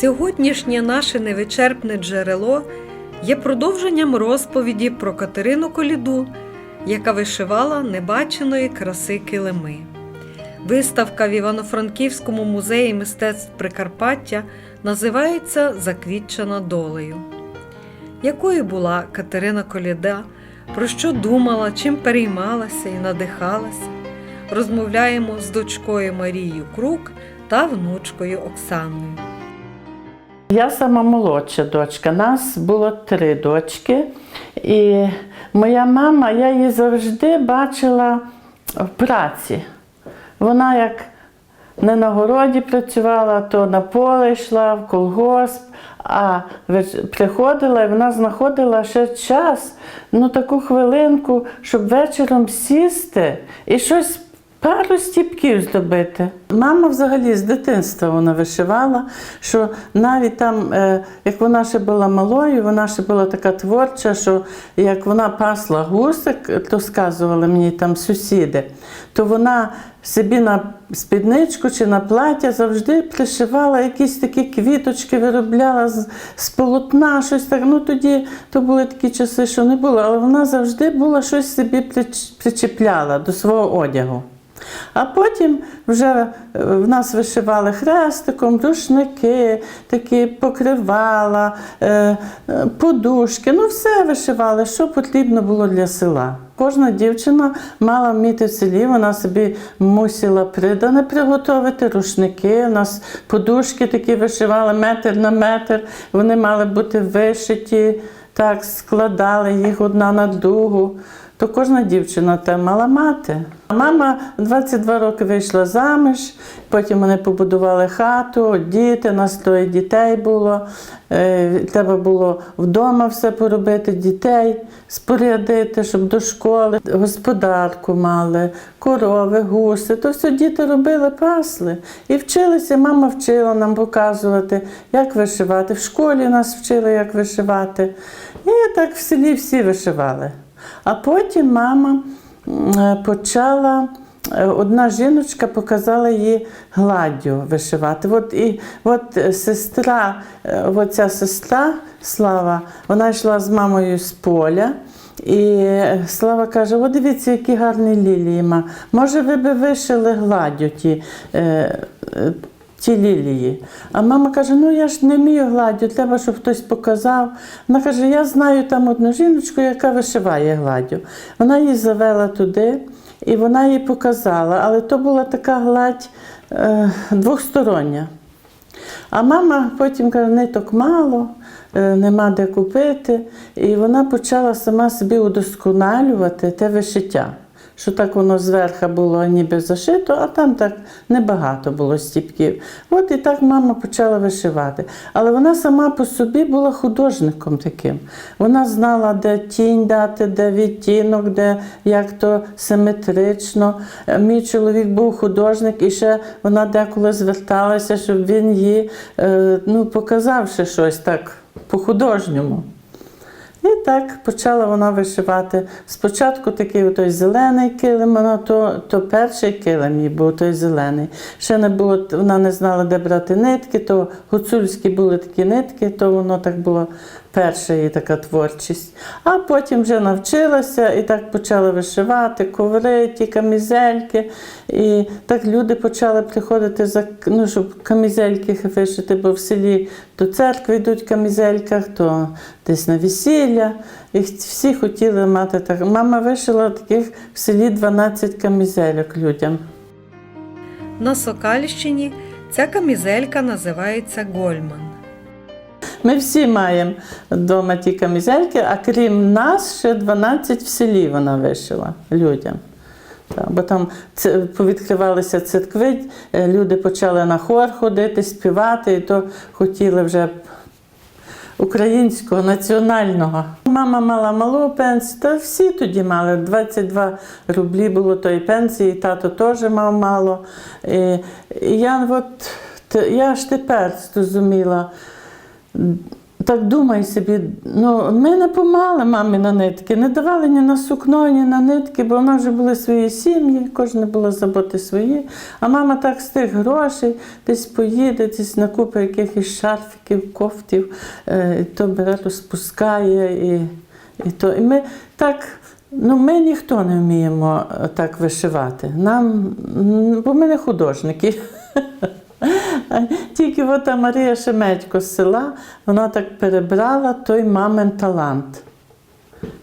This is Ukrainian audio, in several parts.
Сьогоднішнє наше невичерпне джерело є продовженням розповіді про Катерину Коліду, яка вишивала небаченої краси килими. Виставка в Івано-Франківському музеї мистецтв Прикарпаття називається Заквітчена долею. Якою була Катерина Коліда, про що думала, чим переймалася і надихалася, розмовляємо з дочкою Марією Крук та внучкою Оксаною. Я сама молодша дочка. Нас було три дочки. І моя мама, я її завжди бачила в праці. Вона як не на городі працювала, то на поле йшла, в колгосп, а приходила і вона знаходила ще час, ну таку хвилинку, щоб вечором сісти і щось Пару стіпків здобити. Мама взагалі з дитинства вона вишивала, що навіть там, е, як вона ще була малою, вона ще була така творча, що як вона пасла гусик, то сказували мені там сусіди, то вона собі на спідничку чи на плаття завжди пришивала якісь такі квіточки, виробляла з, з полотна, щось так. Ну тоді то були такі часи, що не було, але вона завжди була щось собі прич- причіпляла до свого одягу. А потім вже е, в нас вишивали хрестиком, рушники, такі покривала, е, е, подушки. Ну, все вишивали, що потрібно було для села. Кожна дівчина мала вміти в селі, вона собі мусила придане приготувати, рушники. У нас подушки такі вишивали метр на метр, вони мали бути вишиті, так, складали їх одна на другу то кожна дівчина те мала мати. Мама 22 роки вийшла заміж, потім вони побудували хату, діти, нас троє дітей було. Е, Треба було вдома все поробити, дітей спорядити, щоб до школи, господарку мали, корови, гуси. То все діти робили, пасли. І вчилися, мама вчила нам показувати, як вишивати. В школі нас вчили, як вишивати. І так в селі всі вишивали. А потім мама почала. е, Одна жіночка показала їй гладдю вишивати. От, і, от е, сестра, е, оця сестра Слава, вона йшла з мамою з поля. І е, Слава каже: О, дивіться, які гарні лілії. ма. Може, ви би вишили гладдю ті, е, е, ті лілії. А мама каже: ну я ж не вмію гладдю, треба, щоб хтось показав. Вона каже, я знаю там одну жіночку, яка вишиває гладдю. Вона її завела туди і вона їй показала, але то була така гладь е, двохстороння. А мама потім каже, ниток мало, е, нема де купити. І вона почала сама собі удосконалювати те вишиття. Що так воно зверху було ніби зашито, а там так небагато було стіпків. От і так мама почала вишивати. Але вона сама по собі була художником таким. Вона знала, де тінь дати, де відтінок, де як то симетрично. Е, Мій чоловік був художник, і ще вона деколи зверталася, щоб він їй е, ну, показав ще щось так по-художньому. І так почала вона вишивати. Спочатку такий отой зелений килим, вона то, то перший килим їй був той зелений. Ще не було, вона не знала, де брати нитки, то гуцульські були такі нитки, то воно так було перша її така творчість. А потім вже навчилася і так почала вишивати коври, ті камізельки. І так люди почали приходити за ну, щоб камізельки вишити, бо в селі до церкви йдуть в камізельках, то десь на весілля. І всі хотіли мати так. Мама вишила таких в селі 12 камізельок людям. На Сокальщині ця камізелька називається Гольман. Ми всі маємо вдома ті камізельки, а крім нас, ще 12 в селі вона вишила людям. Бо там повідкривалися церкви, е, люди почали на хор ходити, співати, і то хотіли вже українського, національного. Мама мала малу пенсію, та всі тоді мали. 22 рублі було тої пенсії, тато теж мав мало. І, і я, от, я аж тепер зрозуміла. Так думаю собі, ну ми не помали мамі на нитки, не давали ні на сукно, ні на нитки, бо вона вже були свої сім'ї, кожна була заботи свої. А мама так з тих грошей десь поїде, десь накупить якихось шарфіків, кофтів, е, і то бере, розпускає. І, і, то. і ми так. Ну, ми ніхто не вміємо е, так вишивати. Нам, бо ми не художники. Тільки от Марія Шемедько з села, вона так перебрала той мамин талант.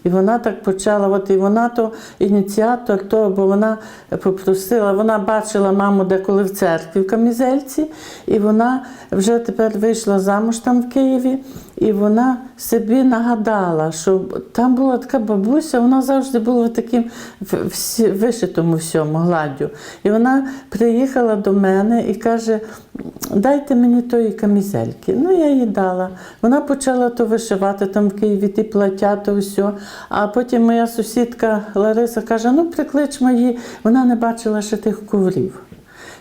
І вона так почала, от і вона то ініціатор того, бо вона попросила, вона бачила маму деколи в церкві в Камізельці, і вона вже тепер вийшла замуж там в Києві, і вона собі нагадала, що там була така бабуся, вона завжди була в- всі- вишитому всьому гладдю. І вона приїхала до мене і каже: дайте мені тої камізельки. Ну, я їй дала. Вона почала то вишивати там в Києві, ті плаття, то все. А потім моя сусідка Лариса каже: ну, прикличмо її, вона не бачила ще тих коврів.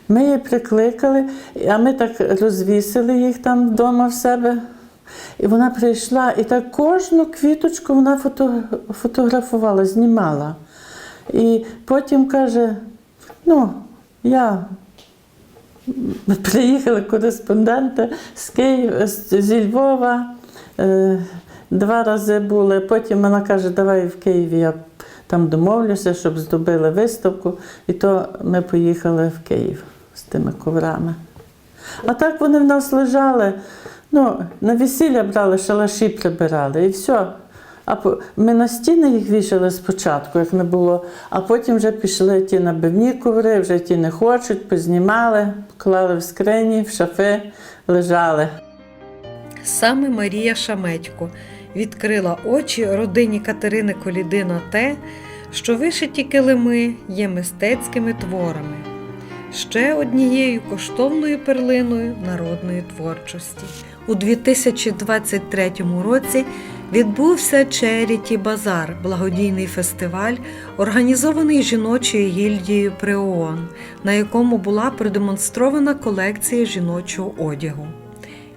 Ми її прикликали, а ми так розвісили їх там вдома в себе. І вона прийшла, і так кожну квіточку вона фото, фотографувала, знімала. І потім каже: ну, я приїхали кореспонденти з Києва, зі Львова. е, Два рази були. Потім вона каже, давай в Києві я там домовлюся, щоб здобили виставку. І то ми поїхали в Київ з тими коврами. А так вони в нас лежали. Ну, на весілля брали, шалаші прибирали і все. А по- ми на стіни їх вішали спочатку, як не було, а потім вже пішли ті набивні коври, вже ті не хочуть, познімали, клали в скрині, в шафи, лежали. Саме Марія Шамедько відкрила очі родині Катерини Коліди на те, що вишиті килими є мистецькими творами, ще однією коштовною перлиною народної творчості. У 2023 році відбувся Черіті Базар, благодійний фестиваль, організований жіночою гільдією при ООН, на якому була продемонстрована колекція жіночого одягу.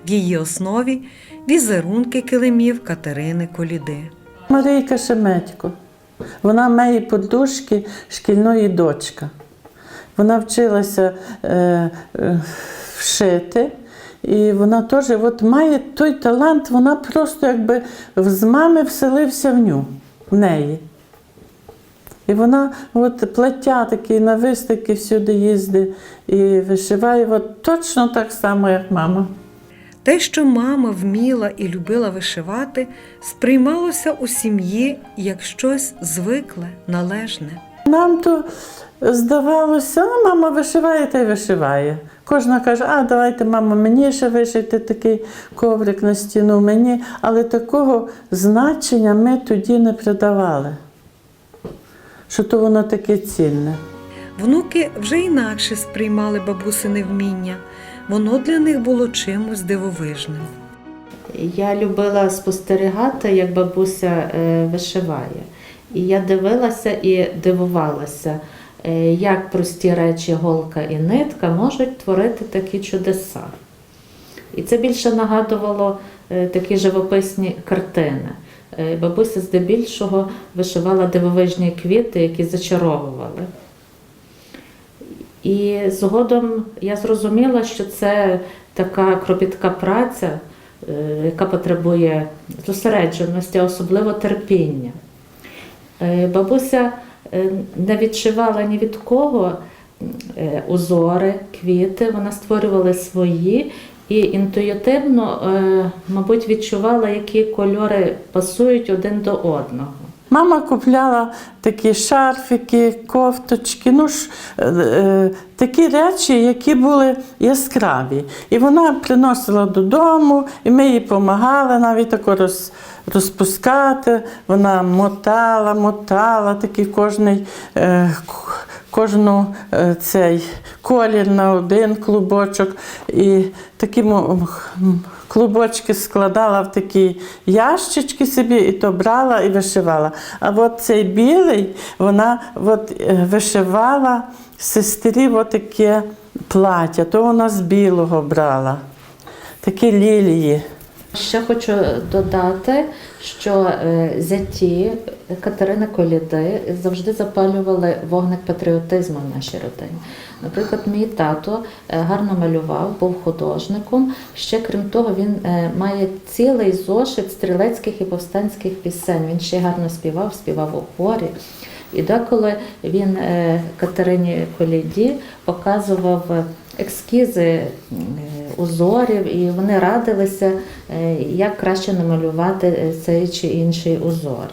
В її основі візерунки килимів Катерини Коліди. Марійка Шеметько. Вона моєї подушки шкільної дочка. Вона вчилася е, е, вшити, і вона теж от має той талант, вона просто якби з мами вселився в ню, в неї. І вона от плаття такі на виставки всюди їздить і вишиває от точно так само, як мама. Те, що мама вміла і любила вишивати, сприймалося у сім'ї як щось звикле, належне. Нам то здавалося, мама вишиває та й вишиває. Кожна каже, а давайте, мамо, мені ще вишити такий коврик на стіну мені. Але такого значення ми тоді не придавали, що то воно таке цінне. Внуки вже інакше сприймали бабусине вміння. Воно для них було чимось дивовижним. Я любила спостерігати, як бабуся е, вишиває. І я дивилася і дивувалася, як прості речі, голка і нитка можуть творити такі чудеса. І це більше нагадувало е, такі живописні картини. Е, Бабуся здебільшого вишивала дивовижні квіти, які зачаровували. І згодом я зрозуміла, що це така кропітка праця, е, яка потребує зосередженості, особливо терпіння. Е, Бабуся е, не відшивала ні від кого е, узори, квіти, вона створювала свої і інтуїтивно, е, мабуть, відчувала, які кольори пасують один до одного. Мама купляла такі шарфики, кофточки, ну ж, е, е, такі речі, які були яскраві. І вона приносила додому, і ми їй допомагали навіть тако роз, розпускати. Вона мотала, мотала такий кожний. Е, Кожну е, цей колір на один клубочок, і такі клубочки складала в такі ящички собі, і то брала і вишивала. А от цей білий вона от, е, вишивала сестрі от таке плаття, то вона з білого брала, такі лілії Ще хочу додати, що е, зяті Катерини Коліди завжди запалювали вогник патріотизму в нашій родині. Наприклад, мій тато е, гарно малював, був художником. Ще крім того, він е, має цілий зошит стрілецьких і повстанських пісень. Він ще гарно співав, співав у хорі. І деколи він Катерині Коліді показував ескізи е, узорів, і вони радилися, е, як краще намалювати е, цей чи інший узор.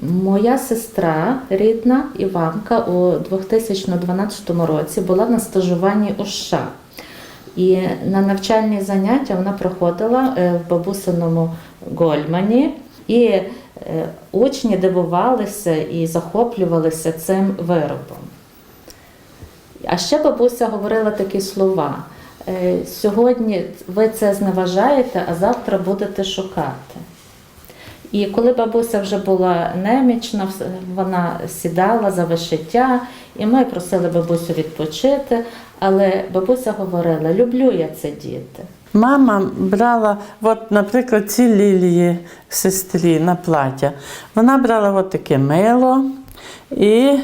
Моя сестра рідна Іванка у 2012 році була на стажуванні у США. І на навчальні заняття вона проходила в бабусиному Гольмані, і учні дивувалися і захоплювалися цим виробом. А ще бабуся говорила такі слова: е, сьогодні ви це зневажаєте, а завтра будете шукати. І коли бабуся вже була немічна, вона сідала за вишиття, і ми просили бабусю відпочити. Але бабуся говорила: люблю я це діти. Мама брала, от, наприклад, ці лілії сестрі на плаття. Вона брала от таке мило і,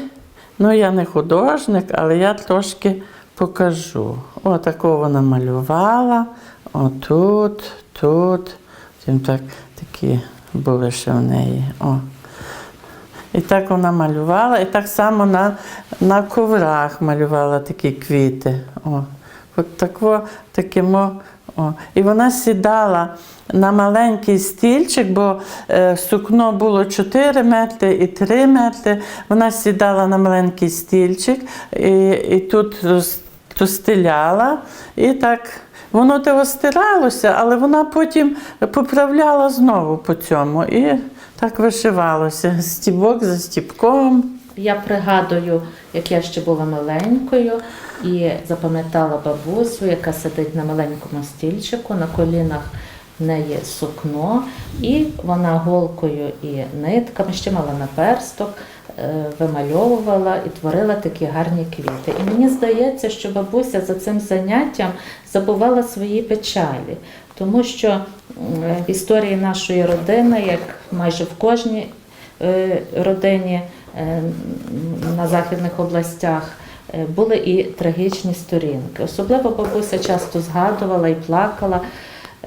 ну я не художник, але я трошки покажу. Отако вона малювала, отут, тут. Потім так, такі були ще в неї. О. І так вона малювала, і так само на, на коврах малювала такі квіти. О. От тако, такимо, о. І вона сідала на маленький стільчик, бо е, сукно було 4 метри і 3 метри. Вона сідала на маленький стільчик і, і тут розстеляла, і так. Воно того стиралося, але вона потім поправляла знову по цьому і так вишивалося. Стібок за стібком. Я пригадую, як я ще була маленькою і запам'ятала бабусю, яка сидить на маленькому стільчику, на колінах в неї сукно, і вона голкою і нитками, ще мала наперсток, е, вимальовувала і творила такі гарні квіти. І мені здається, що бабуся за цим заняттям забувала свої печалі, тому що в історії нашої родини, як майже в кожній е, родині е, на західних областях, були і трагічні сторінки. Особливо бабуся часто згадувала і плакала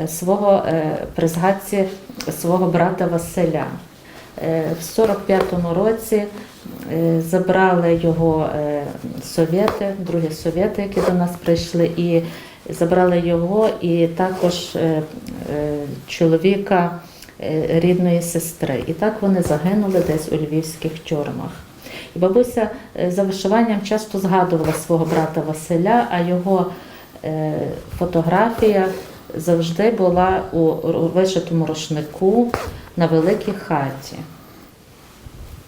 е, свого е, при згадці свого брата Василя. Е, В 45-му році е, забрали його е, совєти, другі совєти, які до нас прийшли, і забрали його, і також е, е, чоловіка е, рідної сестри. І так вони загинули десь у львівських тюрмах. Бабуся е, за вишиванням часто згадувала свого брата Василя, а його е, фотографія завжди була у вишитому рушнику на великій хаті.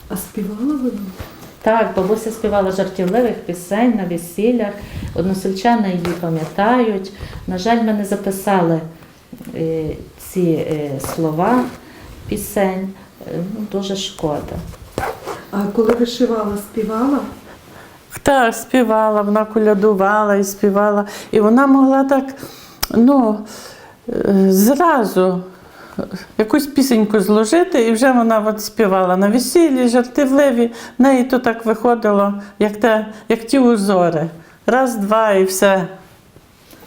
А співала вона? Так, бабуся співала жартівливих пісень на весіллях. Односельчани її пам'ятають. На жаль, ми не записали е, ці слова пісень. Ну, Дуже шкода. А коли вишивала, співала? Так, співала, вона колядувала і співала. І вона могла так, ну, е, зразу якусь пісеньку зложити, і вже вона от співала на весіллі, жартівливі. В неї то так виходило, як, те, як ті узори. Раз, два і все.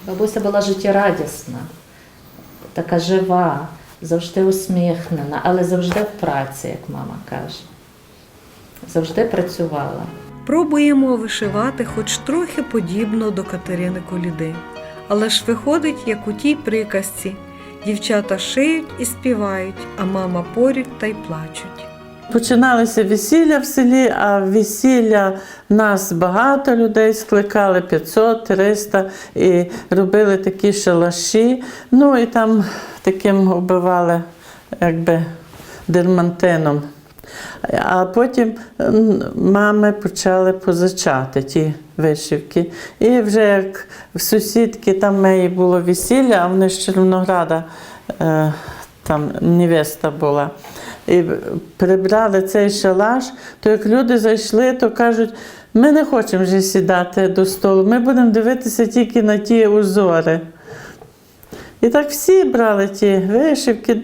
Бабуся була життєрадісна, така жива, завжди усміхнена, але завжди в праці, як мама каже. Завжди працювала. Пробуємо вишивати хоч трохи подібно до Катерини Коліди. Але ж виходить, як у тій приказці. Дівчата шиють і співають, а мама порють та й плачуть. Починалися весілля в селі, а весілля нас багато людей скликали 500, 300 і робили такі шалаші. Ну і там таким оббивали якби дермантином. А потім мами почали позичати ті вишивки. І вже як в сусідки там в неї було весілля, а вони з Червонограда е, там невеста була. І прибрали цей шалаш, то як люди зайшли, то кажуть, ми не хочемо вже сідати до столу, ми будемо дивитися тільки на ті узори. І так всі брали ті вишивки.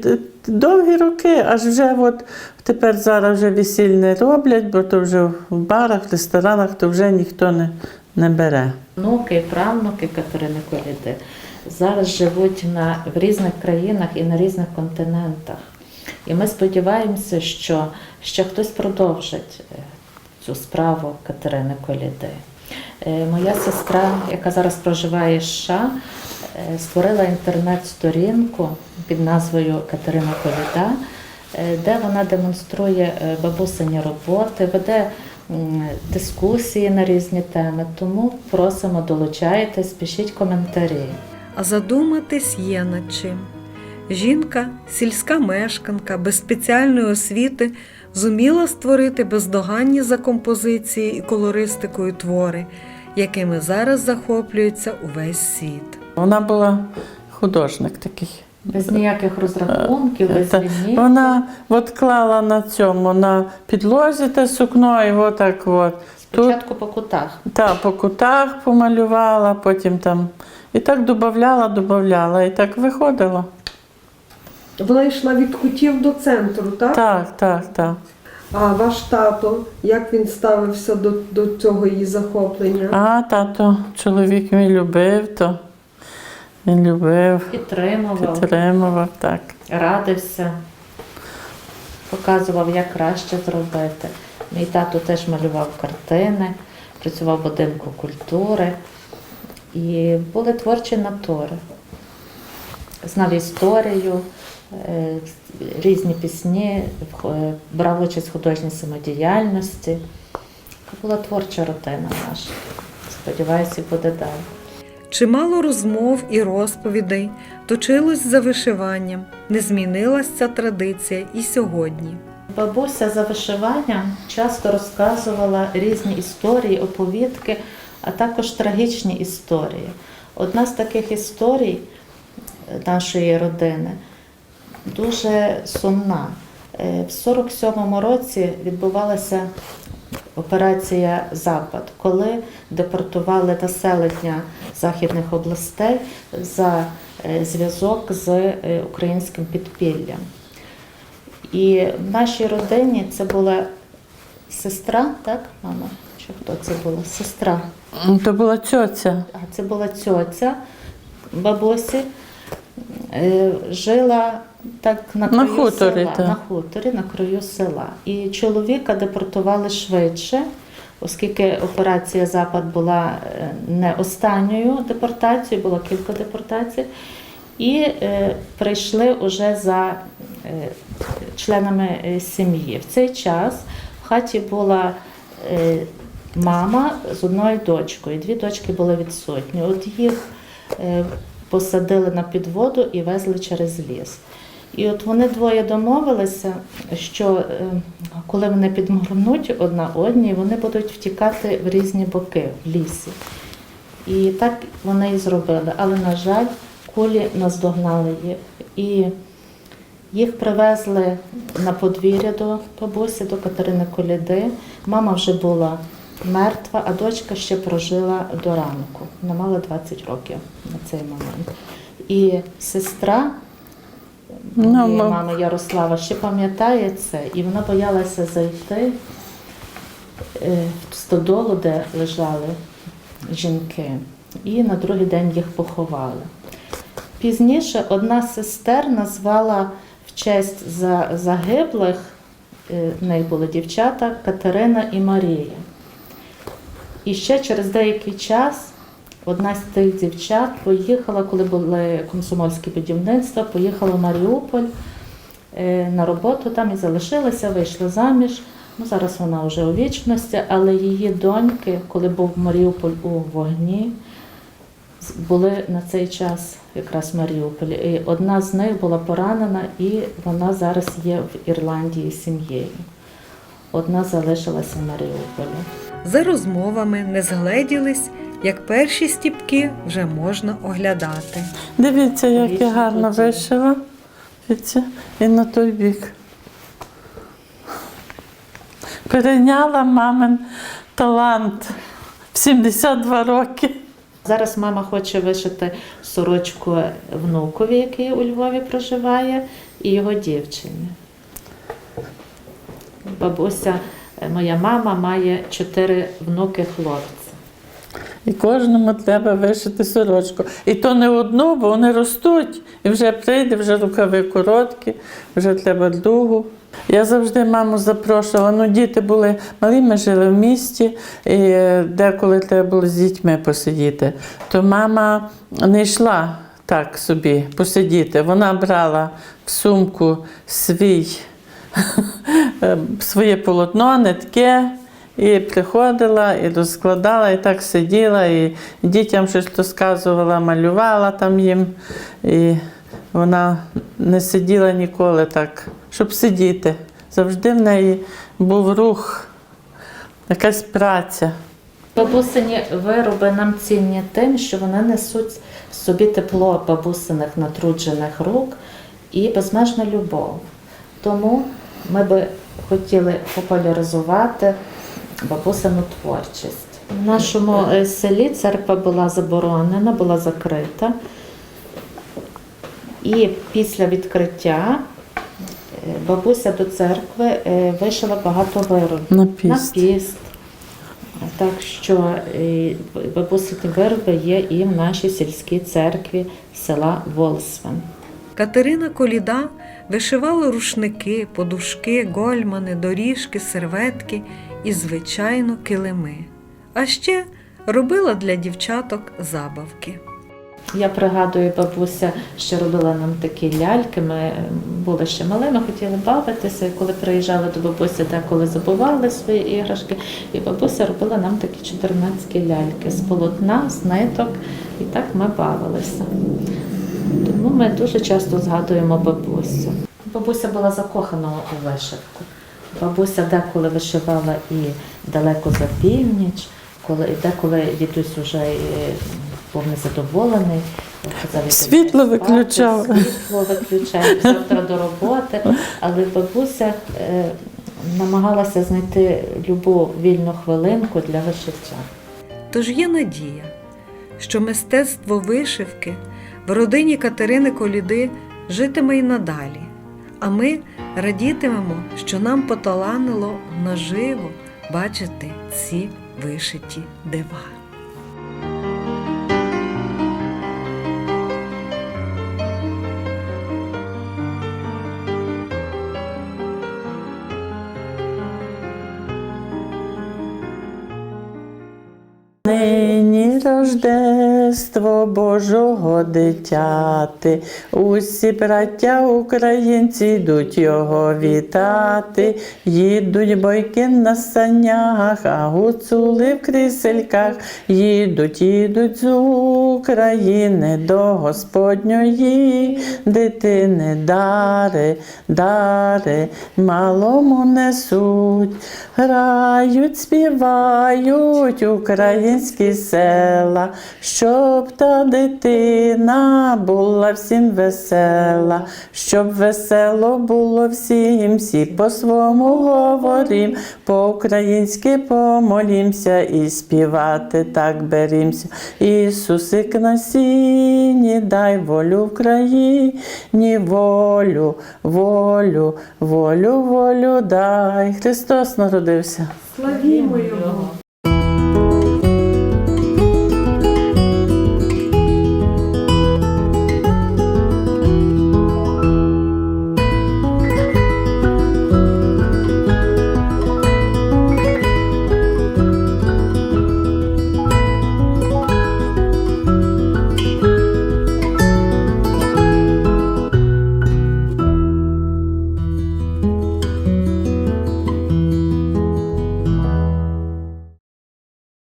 Довгі роки, аж вже от тепер зараз вже весіль не роблять, бо то вже в барах, ресторанах, то вже ніхто не, не бере. Внуки правнуки Катерини Коліди зараз живуть на, в різних країнах і на різних континентах. І ми сподіваємося, що ще хтось продовжить е, цю справу Катерини Коліди. Е, Моя сестра, яка зараз проживає в США, створила інтернет-сторінку під назвою Катерина Коліда, е, де вона демонструє е, бабусині роботи, веде дискусії на різні теми. Тому просимо долучайтесь, пишіть коментарі. А задуматись є над чим. Жінка, сільська мешканка, без спеціальної освіти зуміла створити бездоганні за композиції і колористикою твори, якими зараз захоплюється увесь світ. Вона була художник такий. Без ніяких розрахунків, без Та- лінійки. Вона от клала на цьому, на підлозі те сукно, і отак от. Тут Спочатку по кутах. та по кутах помалювала, потім там. І так додавала, додавала, і так виходило. Вона йшла від кутів до центру, так? Так, так, так. А ваш тато, як він ставився до, до цього її захоплення? А тато, чоловік мій любив, то він любив, Підтримував, підтримував, так. радився, показував, як краще зробити. Мій тато теж малював картини, працював в будинку культури і були творчі натури. Знав історію, е, різні пісні, брав участь в художній самодіяльності. Була творча родина наша. Сподіваюся, буде далі. Чимало розмов і розповідей точилось за вишиванням. Не змінилась ця традиція і сьогодні. Бабуся за вишиванням часто розказувала різні історії, оповідки, а також трагічні історії. Одна з таких історій е, нашої родини дуже сумна. Е, В 47-му році відбувалася операція Запад, коли депортували населення західних областей за е, зв'язок з е, українським підпіллям. І в нашій родині це була сестра, так, мама? Чи хто це була? Сестра. То була цьоця. А це була цьоця бабусі. Е, Жила так на На краю хуторі, села, так. на хуторі, на краю села. І чоловіка депортували швидше, оскільки операція Запад була е, не останньою депортацією, було кілька депортацій. І е, прийшли уже за е, членами е, сім'ї. В цей час в хаті була е, мама з одною дочкою. Дві дочки були відсутні. От їх е, посадили на підводу і везли через ліс. І от вони двоє домовилися, що е, коли вони підморгнуть одна одній, вони будуть втікати в різні боки в лісі. І так вони і зробили. Але, на жаль, кулі наздогнали їх. І їх привезли на подвір'я до бабусі, до Катерини Коліди. Мама вже була мертва, а дочка ще прожила до ранку. Вона мала 20 років на цей момент. І сестра Ну, моєї ма- мами Ярослава ще пам'ятає це, і вона боялася зайти е, в стодолу, де лежали жінки, і на другий день їх поховали. Пізніше одна з сестер назвала в честь за- загиблих, е, в неї були дівчата Катерина і Марія. І ще через деякий час одна з тих дівчат поїхала, коли були комсомольські будівництва, поїхала в Маріуполь е, на роботу там і залишилася, вийшла заміж. Ну, зараз вона вже у вічності, але її доньки, коли був Маріуполь у вогні, були на цей час якраз в Маріуполі. І одна з них була поранена, і вона зараз є в Ірландії сім'єю. Одна залишилася в Маріуполі. За розмовами не згледілись, як перші стіпки вже можна оглядати. Дивіться, як я гарно вишила. Дивіться, і на той бік. Перейняла мамин талант в 72 роки. Зараз мама хоче вишити сорочку внукові, який у Львові проживає, і його дівчині. Бабуся, е, моя мама має чотири внуки хлопці. І кожному треба вишити сорочку. І то не одну, бо вони ростуть. І вже прийде, вже рукави короткі, вже треба другу. Я завжди маму запрошувала. Ну, діти були малі, ми жили в місті, і е, деколи треба було з дітьми посидіти. То мама не йшла так собі посидіти. Вона брала в сумку свій, е, своє полотно, нитки. І приходила, і розкладала, і так сиділа, і дітям щось розказувала, малювала там їм. І вона не сиділа ніколи так, щоб сидіти. Завжди в неї був рух, якась праця. Бабусині вироби нам цінні тим, що вони несуть собі тепло бабусиних натруджених рук і безмежну любов. Тому ми би хотіли популяризувати бабусину творчість. В нашому е, селі церква була заборонена, була закрита. І після відкриття е, бабуся до церкви е, вишила багато виробів На на піст. піст. Так що бабусині вироби є і в нашій сільській церкві села Волсвен. Катерина Коліда вишивала рушники, подушки, гольмани, доріжки, серветки і, звичайно, килими. А ще робила для дівчаток забавки. Я пригадую, бабуся ще робила нам такі ляльки. Ми були ще малими, хотіли бавитися. І коли приїжджали до бабусі, деколи забували свої іграшки. І бабуся робила нам такі чотирнацькі ляльки з полотна, з ниток. І так ми бавилися. Тому ми дуже часто згадуємо бабусю. Бабуся була закохана у вишивку. Бабуся деколи вишивала і далеко за північ, коли деколи дідусь вже е, був незадоволений. казав, Світло виключав. Світло виключав завтра до роботи. Але бабуся е, намагалася знайти любу вільну хвилинку для вишиття. Тож є надія, що мистецтво вишивки в родині Катерини Коліди житиме й надалі, а ми радітимемо, що нам поталанило наживо бачити ці вишиті дива. Нині рождество Божого дитяти, усі браття українці йдуть його вітати, їдуть бойки на санях, а гуцули в крісельках, їдуть, їдуть з України до Господньої. Дитини дари, дари малому несуть, грають, співають українські села, щоб та дитина була всім весела, щоб весело було всім, всі по-свому говорім, по-українськи помолімся і співати так берімся. Ісусик на сіні, дай волю Україні, волю, волю, волю, волю дай. Христос народився. Славімо його!